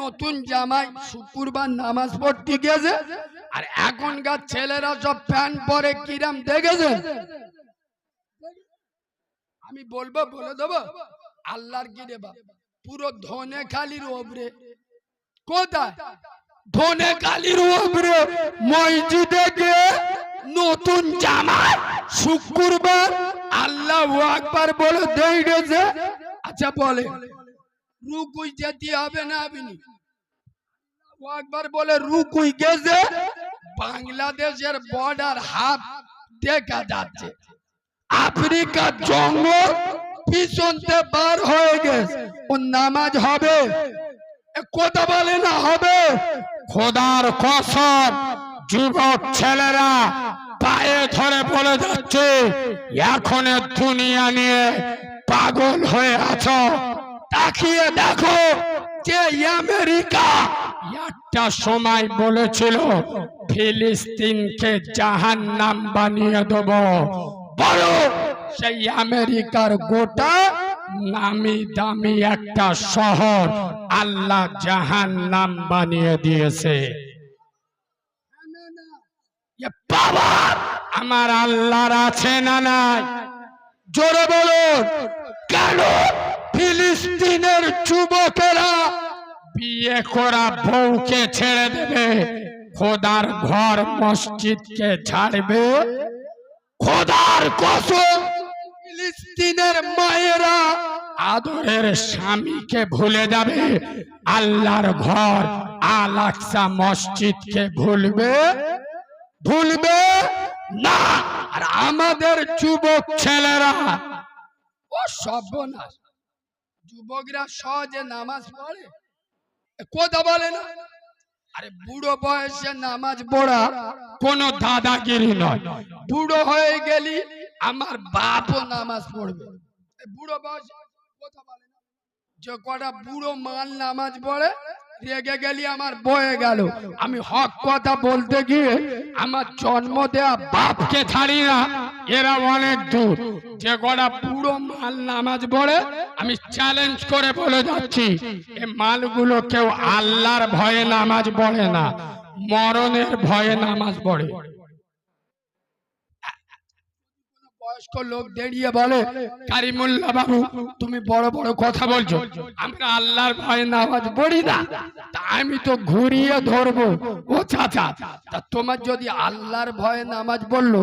নতুন জামাই শুক্রবার নামাজ পড়তে গেছে। আর এখনকার ছেলেরা সব প্যান্ট পরে কিরাম দেখেছে। আমি বলব, বলে দেবো, আল্লাহর কি পুরো ধনে খালির ওপরে। কোথায়? ধনে কালির ওপরে। মসজিদে গিয়ে নতুন জামা শুক্রবার আল্লাহ আকবার বলে আচ্ছা বলে রুকুই যেতে হবে না আপনি একবার বলে, রুকুই গেছে, বাংলাদেশের বর্ডার হাফ দেখা যাচ্ছে। আফ্রিকার জঙ্গল পিছনতে বার হয়ে গেছে। ও নামাজ হবে কথা বলে না হবে। খোদার কসম, যুবক ছেলেরা পায়ে ধরে বলে যাচ্ছে এখন এ দুনিয়া নিয়ে পাগল হয়ে আছো। তাকিয়ে দেখো যে আমেরিকা একটা সময় বলেছিল, ফিলিস্তিনকে জাহান নাম বানিয়ে দেব। বড় সেই আমেরিকার গোটা নামি দামি একটা শহর আল্লাহ জাহান নাম বানিয়ে দিয়েছে। আমার আল্লাহর আছে না নাই? জোরে বলুন, কেন ফিলিস্তিনের যুবকেরা বিয়ে করা বউকে ছেড়ে দেবে। খোদার ঘর মসজিদকে ছাড়বে। খোদার কসম ফিলিস্তিনের মায়েরা আদরের স্বামীকে ভুলে যাবে। আল্লাহর ঘর আল আকসা মসজিদকে ভুলবে। ভুলবে না। আর আমাদের যুবক ছেলেরা ও সর্বনাশ। যুবকরা সহজে নামাজ পড়ে। কথা বলে না? আরে বুড়ো বয়সে নামাজ পড়া কোনো দাদাগিরি নয়। বুড়ো হয়ে গেলি আমার বাপও নামাজ পড়বে। বুড়ো বয়সে, কথা বলে যে কটা বুড়ো মাল নামাজ পড়ে, রেগে গেলি আমার বয়ে গেল। আমি হক কথা বলতে গিয়ে আমার জন্ম দেয়া বাপকে ছাড়ি না এরা অনেক দূর। যে গোড়া পুরো মাল নামাজ পড়ে, আমি চ্যালেঞ্জ করে বলে যাচ্ছি, এ মালগুলো কেউ আল্লাহর ভয়ে নামাজ পড়ে না, মরণের ভয়ে নামাজ পড়ে। বয়স্ক লোক দাঁড়িয়ে বলে, কারিমুল্লাহ বাবু, তুমি বড় বড় কথা বলছো। আমরা আল্লাহর ভয়ে নামাজ পড়ি না। তা আমি তো ঘুরিয়ে ধরবো। ও চাচা, তা তোমার যদি আল্লাহর ভয়ে নামাজ পড়ল,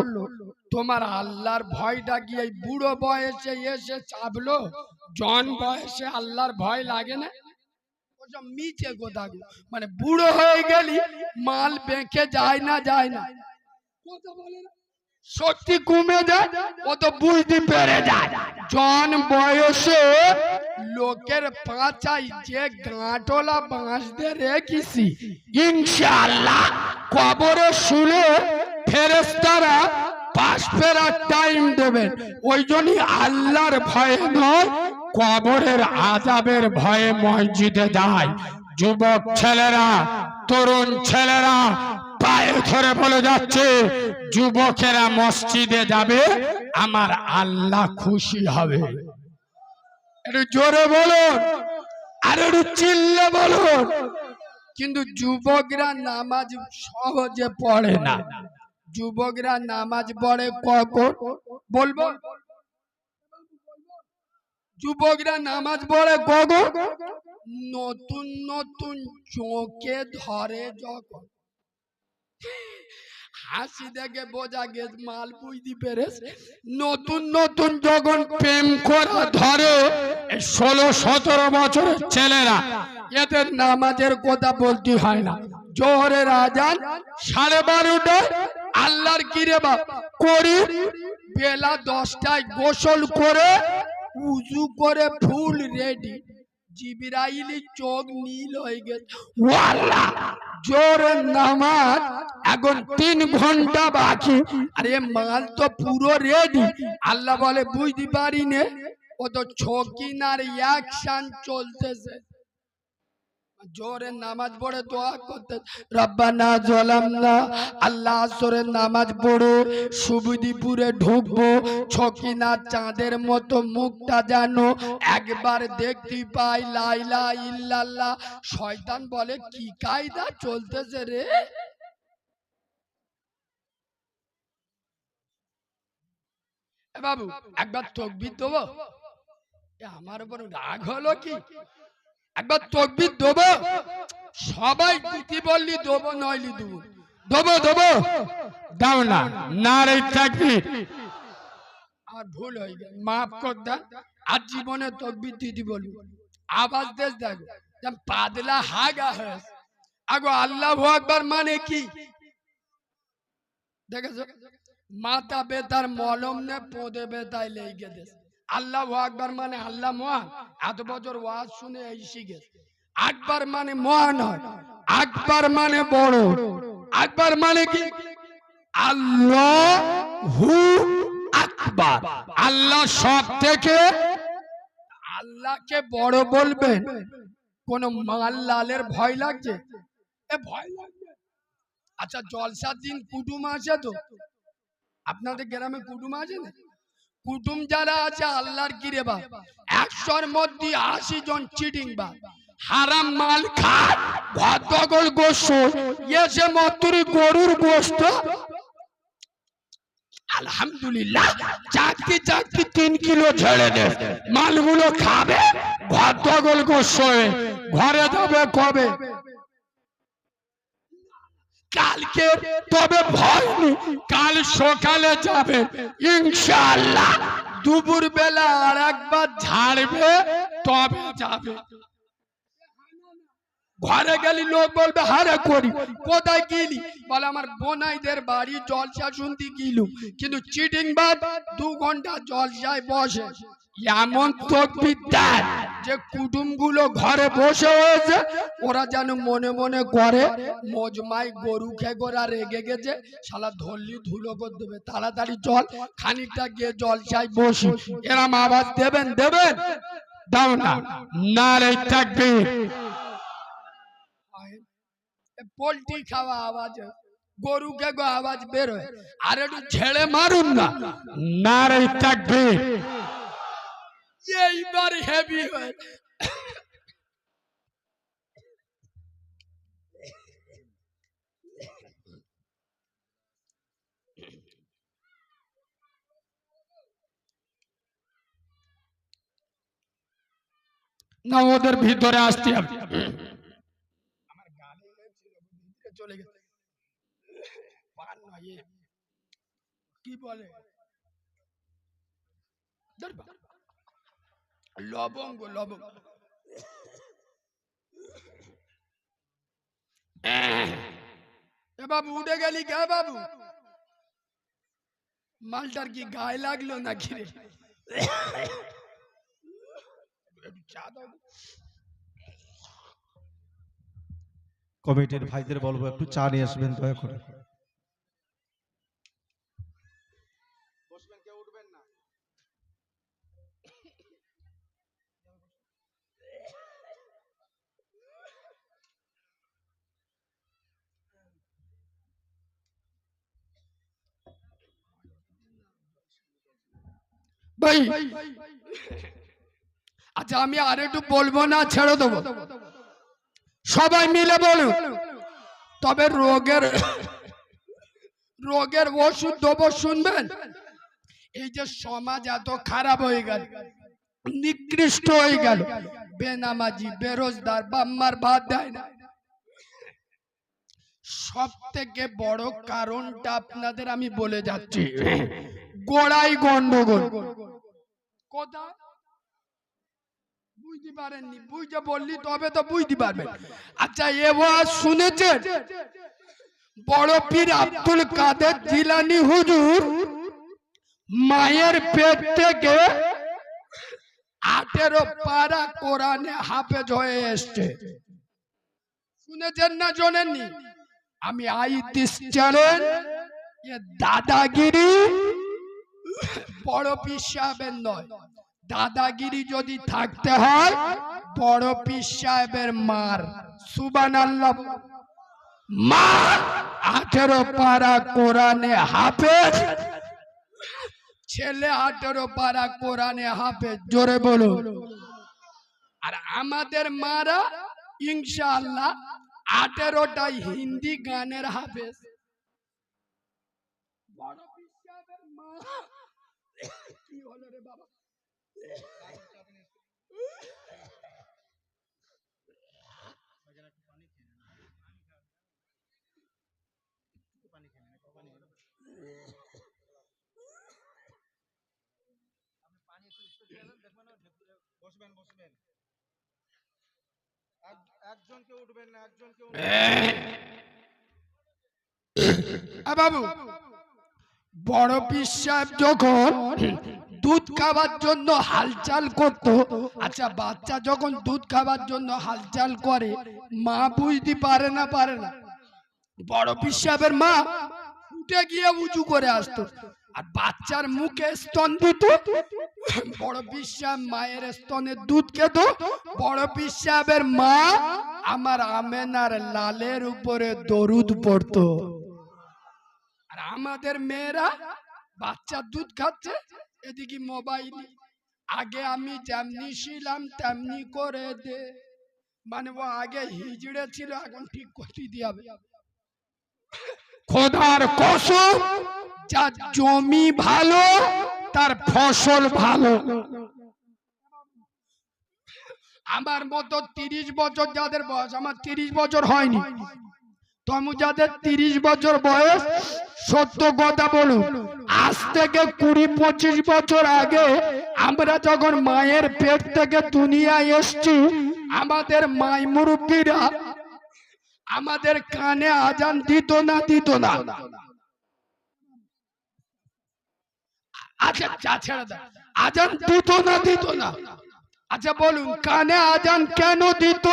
তোমার আল্লাহর ভয়টা এই বুড়ো বয়সে এসে চাপলো? জন বয়সে আল্লাহর ভয় লাগে না? মিছে গোদাগু মানে বুড়ো হয়ে গেলি, মাল বেঁকে যায় না যায় না। কথা বলে না। শক্তি কমে যায় ও তো বুঝতে পেরে যায়। জন বয়সে লোকের পাঁচাই যে গাঁটলা বাঁশ দিয়ে রেখেছি, ইনশাআল্লাহ কবরে শুলে ফেরেস্তারা পাশ ফেরার টাইম দেবেন ওই জন্যই আল্লাহর ভয়ে নয়, কবরের আজাবের ভয়ে মসজিদে যায়। যুবক ছেলেরা, তরুণ ছেলেরা পায়ে ধরে বলে যাচ্ছে, যুবকেরা মসজিদে যাবে, আমার আল্লাহ খুশি হবে। একটু জোরে বলুন, আর একটু চিল্লে বলুন। কিন্তু যুবকরা নামাজ সহজে পড়ে না। যুবকরা নামাজ পড়ে কখন? বলব? যুবকরা নামাজ পড়ে কখন? নতুন নতুন চোখে ধরে যখন। হাসি দেখে বোঝা গেছে মাল বুঝতে পেরেছ। নতুন নতুন যখন প্রেম করা ধরে ষোলো সতেরো বছরের ছেলেরা এদের নামাজের কথা বলতে হয় না। জোহরের আজান সাড়ে বারোটায় আল্লাহর কিরে বাপ করি বেলা দশটায় গোসল করে উজু করে ফুল রেডি। জিবিরাইলি চোখ নীল হয়ে গেছে। ওয়াল্লাহ! জোরের নামাজ এখন তিন ঘণ্টা বাকি। আরে মাল তো পুরো রেডি আল্লাহ বলে বুঝতে পারি নে ও তো ছকিনার অ্যাকশন চলতেছে। জোরে নামাজ পড়ে দোয়া করতে রব্বানা জলামনা, আল্লাহ আসরের নামাজ পড়ে, সুবিদিপুরে ঢুকবো ছকিনা চাঁদের মতো মুখটা যেন একবার দেখতে পাই লাইলা ইল্লাল্লাহ। শয়তান বলে, কি কায়দা চলতেছে রে? বাবু, একবার তকবির দেবো? আমার উপর রাগ হলো কি? একবার তকবির দেবো। সবাই দিতি বললি দেবো, নইলি দেবো। দেবো দেবো। দাও না না রে তাকবির। আমার ভুল হয়ে গেল, মাফ কর দেন আর জীবনে তকবির দিদি বলব আওয়াজ দেশ যেন পাতলা হাগা হয়েছে। আগো আল্লাহ আকবার মানে কি? দেখেছ? মাথা বেতার মলম নে, পোদে বেতায় লেগে দেশ আল্লাহ আকবার মানে আল্লাহ মহান। এত বছর ওয়াজ শুনে এই শিখে আকবার মানে মহান আকবার মানে বড়। আকবার মানে কি? আল্লাহ হু আকবার। আল্লাহ সব থেকে আল্লাহকে বড় বলবেন। কোন মাল্লালের ভয় লাগছে? এ ভয় লাগবে আচ্ছা জলসার দিন কুটুম আছে তো? আপনাদের গ্রামে কুটুম আছে না? কুটুম যারা আছে, আল্লাহর কিরে বা একশোর মধ্যে আশি জন চিটিং বা হারাম মাল খায়, ভদ্রগোল গোস্ত এসে মতুরি গরুর গোস্ত। আলহামদুলিল্লাহ চাকরি চাকরি তিন কিলো ছেড়ে দে। মালগুলো খাবে, ভদ্রগোল গোস্ত ঘরে যাবে কবে? কালকে তবে ভয় নেই। কাল সকালে যাবে। ইনশাআল্লাহ দুপুর বেলা আর একবার ঝাড়বে, তবে যাবে। ঘরে গেলি, লোক বলবে, হারে করি, কোথায় গেলি? বলে, আমার বোনাইদের বাড়ি জলসা শুনতে গিলু। কিন্তু চিটিং বাদ দু ঘণ্টা জলসায় বসে। এমন তকবির দেয় যে কুটুমগুলো ঘরে বসে হয়েছে ওরা যেন মনে মনে করে, মজমাই গরু খেয়ে গোরা রেগে গেছে, শালা ধরলি ধুলো করে দেবে, তাড়াতাড়ি চল, খানিকটা গিয়ে জলসায় বসি। এরম আওয়াজ দেবেন দেবেন? দাও না না রে তাকবীর। পোল্ট্রি খাওয়া আওয়াজ গরুকে গো আওয়াজ বেরোয় আর একটু ছেড়ে মারুন না। না রে এইবার হেভি হয়ে। না ওদের ভিতরে আসতে হবে। ভিতরে চলে গেছে পান নয়, এ। কি বলে ধর বা- লবঙ্গ লবঙ্গ এ বাবু উঠে গেলি কে বাবু মালটার কি গায়ে লাগল নাকি রে একটু চা দাও তো। কমিটির ভাইদের বলব একটু চা নিয়ে আসবেন দয়া করে। ভাই আচ্ছা আমি আর একটু বলব না ছেড়ে দেবো? সবাই মিলে বলুন। তবে রোগের রোগের ওষুধ দেবো শুনবেন? এই যে সমাজ এত খারাপ হয়ে গেল, নিকৃষ্ট হয়ে গেল, বেনামাজি, বেরোজগার, বাম্মার ভাত দেয় না। সব থেকে বড় কারণটা আপনাদের আমি বলে যাচ্ছি, গোড়াই গন্ডগোল। কোথায়? বুঝতে পারেননি। বুঝতে বললি তবে তো বুঝতে পারবেন। আচ্ছা এ শুনেছেন? বড় পীর আব্দুল কাদের জিলানি হুজুর মায়ের পেট থেকে আঠেরো পারা কোরআনে হাফেজ হয়ে এসছে। শুনেছেন না শোনেননি আমি আই দিস চ্যানেল দাদাগিরি বড় পীর সাহেবের নয়। দাদাগিরি যদি থাকতে হয়, বড় পীর সাহেবের মার। সুবান মা, আঠেরো পারা কোরআনে হাফেজ। ছেলে আঠেরো পারা কোরআনে হাফেজ, জোরে বলো আর আমাদের মারা, ইনশাআল্লাহ, আঠেরোটাই হিন্দি গানের হাফেজ। বড় পীর সাহেবের মা কি হলো রে বাবা বসবেন বসবেন একজনকে উঠবেন না একজনকে আ বাবু, বড় পিস যখন দুধ খাবার জন্য হালচাল করত আচ্ছা বাচ্চা যখন দুধ খাবার জন্য হালচাল করে, মা বুঝতে পারে না পারে না। বড় পিস মা উঠে গিয়ে উঁচু করে আসতো। আর বাচ্চার মুখে স্তন দিত। বড় সাহেব মায়ের স্তনের দুধ খেত। বড় সাহেবের মা আমার আমেনার লালের উপরে দরুদ পড়তো। আর আমাদের মেয়েরা বাচ্চা দুধ খাচ্ছে, এদিকে মোবাইল। আগে আমি যেমনি ছিলাম তেমনি করে দে। মানে ও আগে হিজড়ে ছিল, এখন ঠিক করতে দিয়ে খোদার কসম, যার জমি ভালো, তার ফসল ভালো। আমার মতো তিরিশ বছর, যাদের বয়স আমার তিরিশ বছর হয়নি, তমু যাদের তিরিশ বছর বয়স, সত্য কথা বলুন, আজ থেকে কুড়ি পঁচিশ বছর আগে আমরা যখন মায়ের পেট থেকে দুনিয়ায় এসছি, আমাদের মাই মুরব্বীরা আমাদের কানে আজান দিত না দিত না। আচ্ছা যা ছেড়ে দাও। আজান দিত না দিত না। আচ্ছা বলুন, কানে আজান কেন দিত?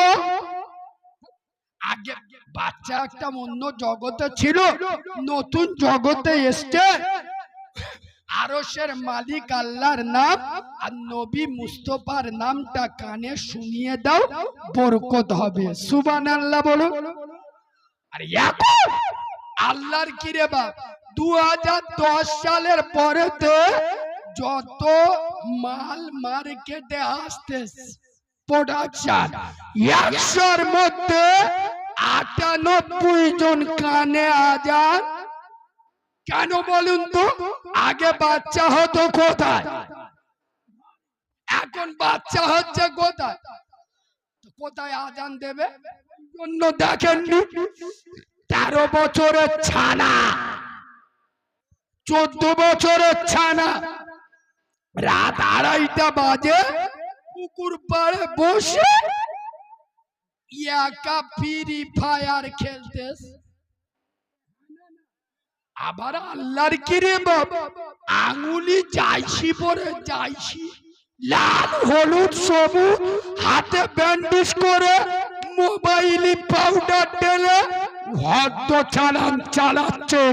আগে বাচ্চা একটা অন্য জগতে ছিল, নতুন জগতে এসছে। আরশের মালিক আল্লাহর নাম আর নবী মুস্তফার নামটা কানে শুনিয়ে দাও, বরকত হবে। সুবান আল্লাহ বলো আর এখন আল্লাহর কি রে বাপ? দু হাজার দশ সালের পরেতে যত মাল মার্কেটে আসতেছে প্রোডাকশন একশোর মধ্যে আটানব্বই জন কানে আজান কেন বলুন তো? আগে বাচ্চা হতো কোথায়? এখন বাচ্চা হচ্ছে কোথায়? কোথায় আজান দেবে? জন্য দেখেননি? তেরো বছরের ছানা। চোদ্দ বছরের ছানা। রাত আড়াইটা বাজে। পুকুর পাড়ে বসে। একা ফ্রি ফায়ার খেলতেস আবার আল্লাহর কিরে বাপ? আঙুলি যাইছি পরে যাইছি লাল, হলুদ, সবুজ, হাতে ব্যান্ডেজ করে মোবাইলে পাউডার ঢেলে ভদ্র চালান, চালাচ্ছে।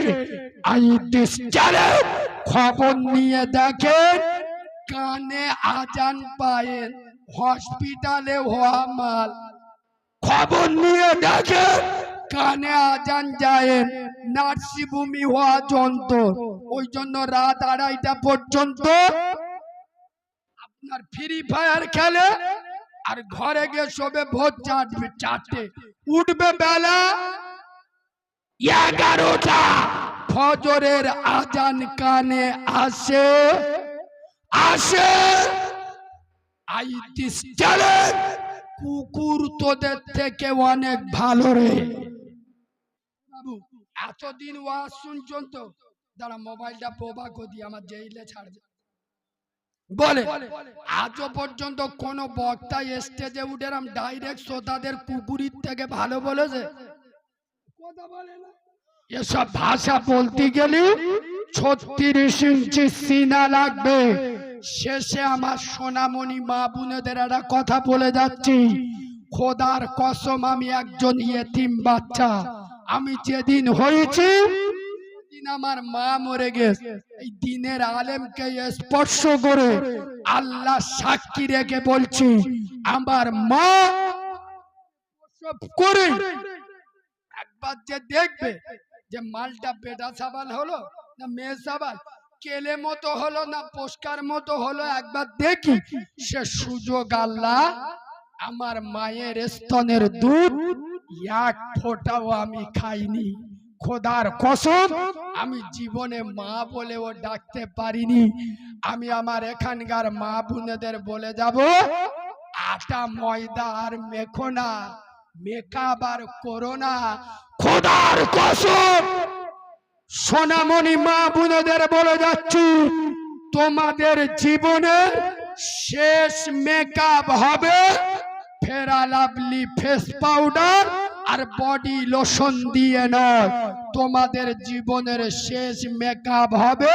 আই দিস চ্যানেল, খবর নিয়ে দেখেন, কানে আজান পায়েন, হসপিটালে হওয়া মাল। খবর নিয়ে দেখেন কানে আজান যায়, নার্সিভূমি হওয়া যন্ত্র। ওই জন্য রাত আড়াইটা পর্যন্ত আপনার ফ্রি ফায়ার খেলে আর ঘরে গিয়ে সবে ভোর চাটবে চারটে। উঠবে বেলা এগারোটা। ফজরের আজান কানে আসে আসে। আই দিস চ্যালেঞ্জ, কুকুর তোদের থেকে অনেক ভালো রে। এতদিন শুনছেন তো? দাঁড়া, মোবাইলটা করি আমার ছাড়বে বলে পর্যন্ত কোন বক্তা স্টেজে ডাইরেক্ট শ্রোতাদের কুকুরির থেকে ভালো বলেছে। এসব ভাষা বলতে গেলে ছত্রিশ ইঞ্চি সিনা লাগবে। শেষে আমার সোনামণি মা বোনেদের একটা কথা বলে যাচ্ছি। খোদার কসম, আমি একজন ইয়েতিম বাচ্চা। আমি যেদিন হয়েছি দিন আমার মা মরে গেছে। এই দিনের আলেমকে স্পর্শ করে আল্লাহ সাক্ষী রেখে বলছি, আমার মা করে একবার যে দেখবে যে মালটা বেটা সাবাল হলো না মেয়ে সাবাল, কেলে মতো হলো না পোস্কার মতো হলো, একবার দেখি সে সুযোগ আল্লাহ আমার মায়ের স্তনের দুধ এক ফোঁটাও আমি খাইনি। খোদার কসম, আমি জীবনে মা বলে ও ডাকতে পারিনি। আমি আমার এখানকার মা বোনেদের বলে যাব, আটা, ময়দা আর মেখো মেকআপ আর করো না খোদার কসম, সোনামণি মা বোনেদের বলে যাচ্ছি, তোমাদের জীবনে শেষ মেকআপ হবে ফেরা লাভলি ফেস পাউডার আর বডি লোশন দিয়ে নয়। তোমাদের জীবনের শেষ মেকআপ হবে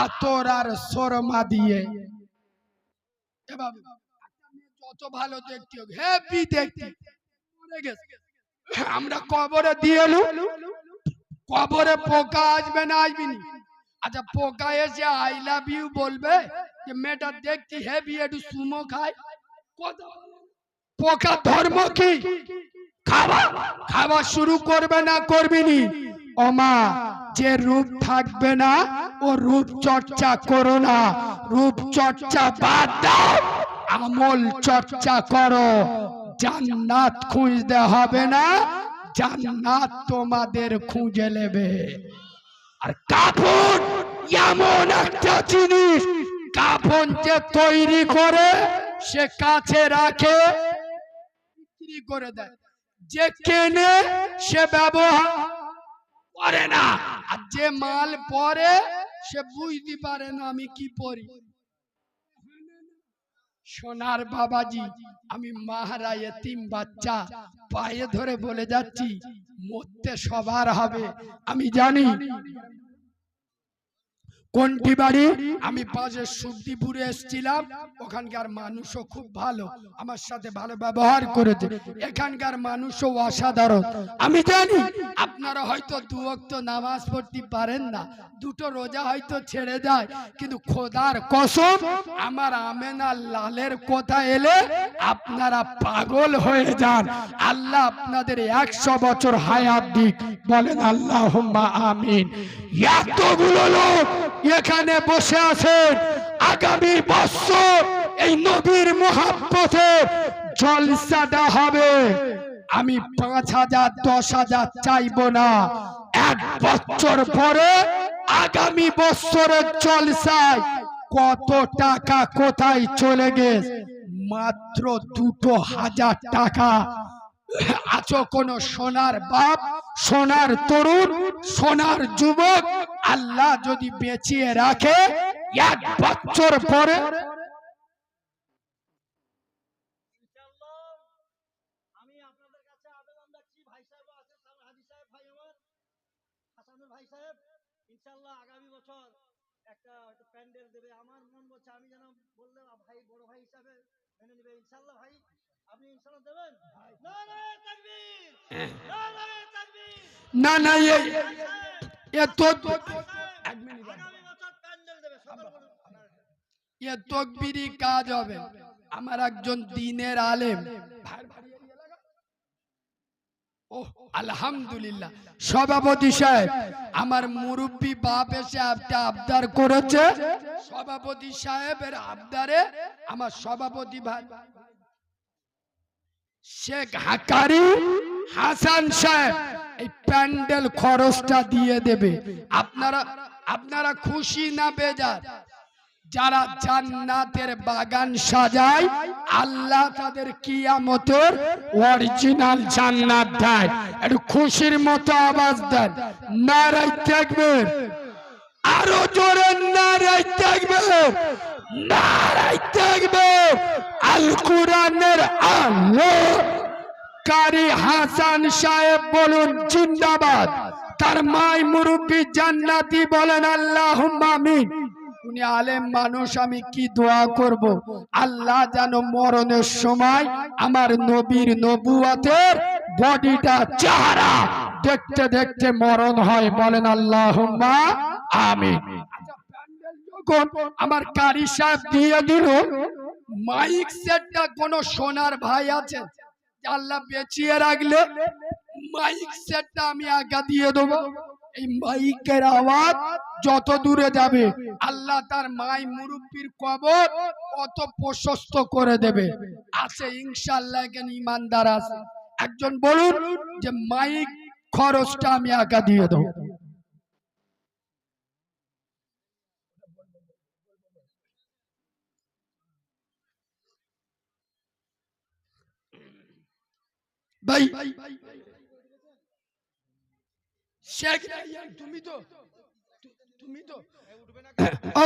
আতর আর সরমা দিয়ে। যত ভালো দেখতে হোক দেখতে। আমরা কবরে দিয়ে কবরে পোকা আসবে না, আসবি নি। আচ্ছা পোকা এসে আই লাভ ইউ বলবে যে, মেয়েটা দেখতে হেভি একটু সুমো খায়। পোকা ধর্ম কি? খাওয়া? খাওয়া শুরু করবে না করবি নি ওমা যে রূপ থাকবে না, ও রূপ চর্চা করো না। রূপ চর্চা বাদ দাও, আমল চর্চা করো। জান্নাত খুঁজতে হবে না, জান্নাত তোমাদের খুঁজে নেবে। আর কাপড় এমন একটা জিনিস কাপড় যে তৈরি করে, সে কাছে রাখে, বিক্রি করে দেয়। যে কেনে সে ব্যবহার করে না। আর যে মাল পরে সে বুঝতে পারে না আমি কি পরি। সোনার বাবাজি, আমি মাহারা এতিম বাচ্চা, পায়ে ধরে বলে যাচ্ছি, মরতে সবার হবে, আমি জানি। কোনটি বাড়ি? আমি পাশে সুদ্দিপুরে এসেছিলাম, ওখানকার মানুষও খুব ভালো, আমার সাথে ভালো ব্যবহার করেছে। এখানকার মানুষও অসাধারণ। আমি জানি, আপনারা হয়তো দু ওয়াক্ত নামাজ পড়তে পারেন না, দুটো রোজা হয়তো ছেড়ে যায়, কিন্তু খোদার কসম, আমার আমেনা লালের কথা এলে আপনারা পাগল হয়ে যান। আল্লাহ আপনাদের একশো বছর হায়াত দিক। বলেন আল্লাহ আমিন। এতগুলো লোক এখানে বসে আছেন আগামী বছর এই নবীর মহাব্বতে জলসাটা হবে। আমি পাঁচ হাজার, দশ হাজার চাইব না। এক বছর পরে আগামী বছরের জলসায় কত টাকা কোথায় চলে গেছে? মাত্র দুটো হাজার টাকা। আছো কোন সোনার বাপ, সোনার তরুণ, সোনার যুবক আল্লাহ যদি বেঁচিয়ে রাখে, এক বছর পরে ভাই সাহেব ইনশাআল্লাহ আগামী বছর একটা হয়তো প্যান্ডেল দেবে, আমার মন বলছে, আমি যেন বললে ভাই, বড় ভাই হিসাবে মেনে নেবে। ইনশাআল্লাহ ভাই। না না এ তকবিরি! কাজ হবে। আমার একজন দিনের আলেম। ও আলহামদুলিল্লাহ। সভাপতি সাহেব আমার মুরব্বী বাপ এসে একটা আবদার করেছে। সভাপতি সাহেবের আবদারে আমার সভাপতি ভাই শেখ হাকারি হাসান সাহেব, এই প্যান্ডেল খরচটা দিয়ে দেবে। আপনারা আপনারা খুশি না বেজার? যারা জান্নাতের বাগান সাজায়, আল্লাহ তাদের কিয়ামতের অরিজিনাল জান্নাত দেয়। একটু খুশির মতো আওয়াজ দেন। নারাই থাকবেন। আরও জোরে নারাই থাকবেন। নারাই থাকবেন আল আলো। কারি হাসান সাহেব বলুন, জিন্দাবাদ। তার মাই মুরব্বী জান্নাতি বলেন আল্লাহ আমিন। উনি আলেম মানুষ, আমি কি দোয়া করব? আল্লাহ যেন মরণের সময় আমার নবীর নবুয়াতের বডিটা, চেহারা দেখতে দেখতে মরণ হয় বলেন আল্লাহ আমি যখন আমার কারি সাহেব দিয়ে দিল, মাইক সেটটা কোন সোনার ভাই আছে? আল্লাহ বেঁচিয়ে রাখলে মাইক সেটটা আমি আগে দিয়ে দেবো। এই মাইকের আওয়াজ যত দূরে যাবে, আল্লাহ তার মাই মুরব্বীর কবর অত প্রশস্ত করে দেবে। আছে ইনশাআল্লাহ কেন ইমানদার আছে। একজন বলুন যে মাইক খরচটা আমি একা দিয়ে দেবো। ভাই। শেখ তুমি তো তুমি তো ও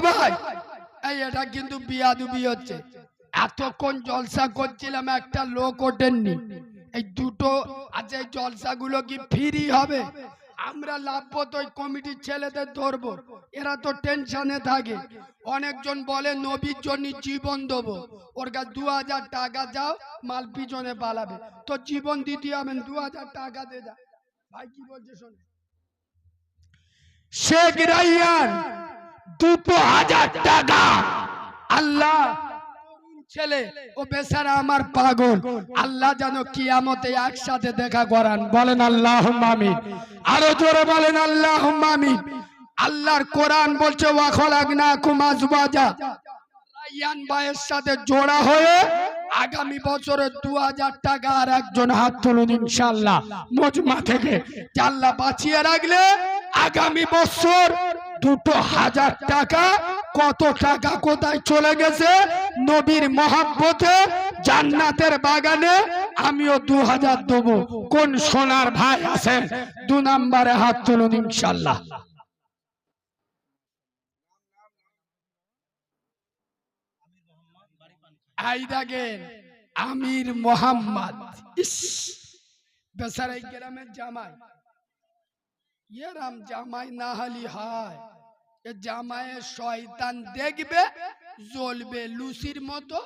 এই এটা কিন্তু বিয়াদুবি হচ্ছে। এতক্ষণ জলসা করছিলাম একটা লোক ওঠেননি। এই দুটো আজ এই জলসাগুলো কি ফ্রি হবে? আমরা লাভবো তো কমিটির ছেলেদের ধরবো। এরা তো টেনশনে থাকে। অনেকজন বলে, নবীর জন্য জীবন দেবো। ওর কাছে দু হাজার টাকা যাও মাল পিছনে পালাবে। তো জীবন দিতে হবে দু হাজার টাকা দে যা ভাই কি বলছে শোন। শেখ রাইয়ান দুটো হাজার টাকা আল্লাহ ছেলে, ও বেচারা আমার পাগল। আল্লাহ যেন কিয়ামতে একসাথে দেখা করান। বলেন আল্লাহ মামি আরও জোরে বলেন আল্লাহ মামি আল্লাহর কোরআন বলছে ওয়াখলাকনা কুমাজবাজা রাইয়ান ভাইয়ের সাথে জোড়া হয়ে আগামী বছরে দু হাজার টাকা আর একজন হাত তুলুন ইনশাল্লাহ মজমা থেকে। আল্লাহ বাঁচিয়ে রাখলে আগামী বছর দুটো হাজার টাকা কত টাকা কোথায় চলে গেছে? নবীর মহাব্বতে, জান্নাতের বাগানে আমিও দু হাজার দেবো। কোন সোনার ভাই আছে? দু নম্বরে হাত তুলুন ইনশাল্লাহ। আমির মোহাম্মদ। বেসারাই গ্রামের জামাই। এরাম জামাই না হলি হয়। এ জামাইয়ের শয়তান দেখবে, জ্বলবে লুসির মতো।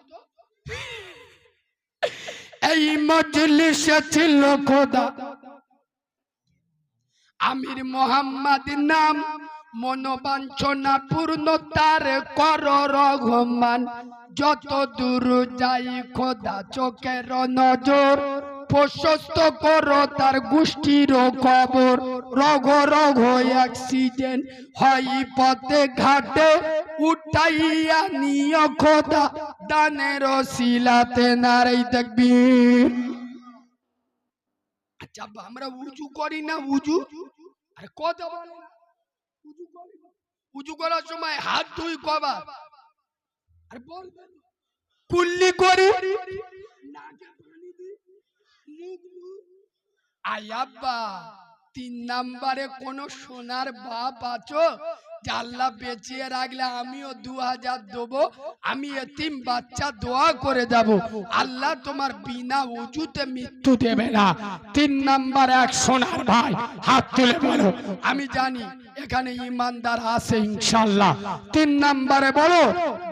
এই মজলিসে ছিল খোদা। আমির মোহাম্মদ নাম, মনোবাঞ্ছনা পূর্ণ তার কর রঘমান। যত দূর যাই খোদা চোখের নজর প্রশস্ত করো তার গোষ্ঠীর কবর। রঘ রঘ অ্যাক্সিডেন্ট হয় পথে ঘাটে, উঠাইয়া নিয় খোদা দানের শিলাতে নারাই দেখবি আচ্ছা আমরা উজু করি না উঁচু আরে বলে না। উজু করার সময় হাত ধুই কবার আর বলবেন কুল্লি করি। তিন নাম্বারে কোন সোনার বাপ আছো? রাখলে আমিও দু হাজার দেবো, আমি এতিম বাচ্চা দোয়া করে যাব। আল্লাহ তোমার বিনা উজুতে মৃত্যু দেবে না। তিন নাম্বার এক সোনার ভাই, হাত তুলে বলো। আমি জানি এখানে ইমানদার আছে ইনশাল্লাহ। তিন নাম্বারে বলো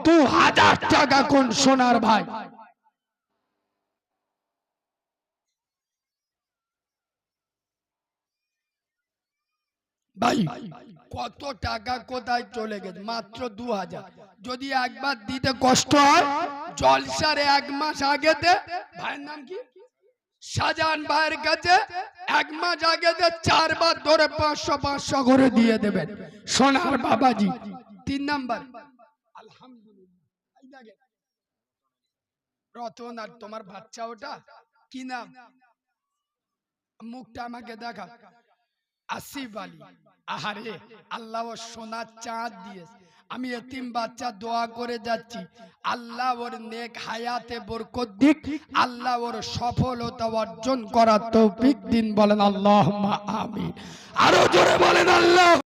দু হাজার টাকা কোন সোনার ভাই? কত টাকা কোথায় চলে গেছে? মাত্র দু হাজার যদি একবার দিতে কষ্ট হয়, জলসার এক মাস আগেতে, ভাইয়ের নাম কি? শাহজাহান ভাইয়ের কাছে এক মাস আগেতে চারবার ধরে পাঁচশো পাঁচশো করে দিয়ে দেবেন। সোনার বাবাজি, তিন নাম্বার। রতন, আর তোমার বাচ্চা ওটা? কি নাম? মুখটা আমাকে দেখা। আসিফ আলী আহারে, আল্লাহ ওর সোনার চাঁদ দিয়েছে। আমি এতিম বাচ্চা দোয়া করে যাচ্ছি। আল্লাহ ওর নেক হায়াতে বরকত দিক। আল্লাহ ওর সফলতা অর্জন করার তৌফিক দিন বলেন আল্লাহ আমি আরও জোরে বলেন আল্লাহ।